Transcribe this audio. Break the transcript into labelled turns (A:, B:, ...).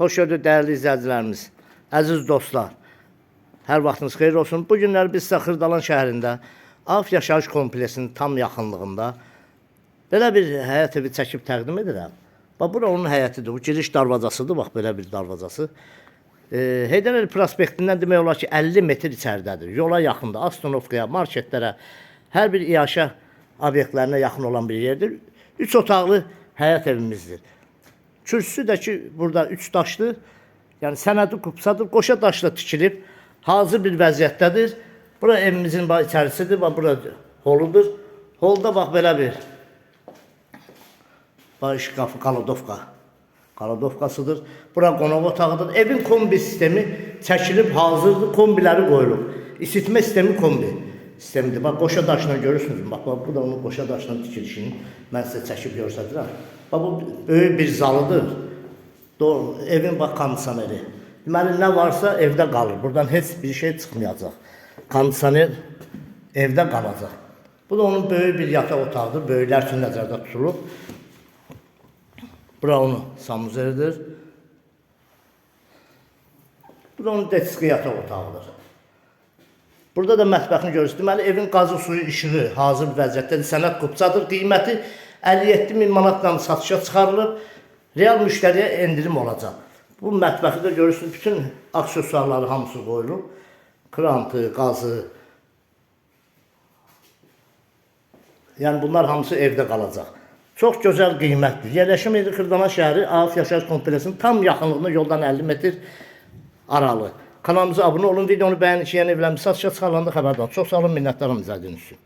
A: Xoş gördük dəyərli izləyicilərimiz, əziz dostlar. Hər vaxtınız xeyir olsun. Bu günlər biz sizə Xırdalan şəhərində Af yaşayış kompleksinin tam yaxınlığında belə bir həyət evi çəkib təqdim edirəm. Bax bura onun həyətidir. Bu giriş darvazasıdır. Bax belə bir darvazası. E, Heydər Əli prospektindən demək olar ki 50 metr içəridədir. Yola yaxındır. Astanovkaya, marketlərə, hər bir iaşə obyektlərinə yaxın olan bir yerdir. 3 otaqlı həyət evimizdir. Kürsüsü də ki burada 3 daşlı, yəni sənədi qupsadır, qoşa daşla tikilib, hazır bir vəziyyətdədir. Bura evimizin içərisidir, bax bura holudur. Holda bax belə bir baş şkafı kaladovka. Kaladovkasıdır. Bura qonaq otağıdır. Evin kombi sistemi çəkilib hazırdır. Kombiləri qoyulub. İsitmə sistemi kombi sistemidir. Bax qoşa daşla görürsünüz. Bax, bu da onun qoşa daşla tikilişini mən sizə çəkib göstərirəm. Bax bu böyük bir zalıdır. Doğru, evin bax kondisioneri. Deməli nə varsa evdə qalır. Buradan heç bir şey çıxmayacaq. Kondisioner evdə qalacaq. Bu da onun böyük bir yataq otağıdır. Böyüklər üçün nəzərdə tutulub. Bura onun sanuzelidir. Bu da onun detski yataq otağıdır. Burada da mətbəxini görürsünüz. Deməli evin qazı suyu işığı hazır vəziyyətdədir. Sənəd qupçadır. Qiyməti 57 min manatla satışa çıxarılıb. Real müştəriyə endirim olacaq. Bu mətbəxi də görürsünüz. Bütün aksesuarları hamısı qoyulub. Krantı, qazı. Yəni bunlar hamısı evdə qalacaq. Çox gözəl qiymətdir. Yerləşim yeri Xırdana şəhəri Arif Yaşayış kompleksinin tam yaxınlığında yoldan 50 metr aralı. Kanalımıza abunə olun, videonu bəyənin ki, yeni evlərimiz satışa çıxarılanda xəbərdar. Çox sağ olun, minnətdaram izlədiyiniz üçün.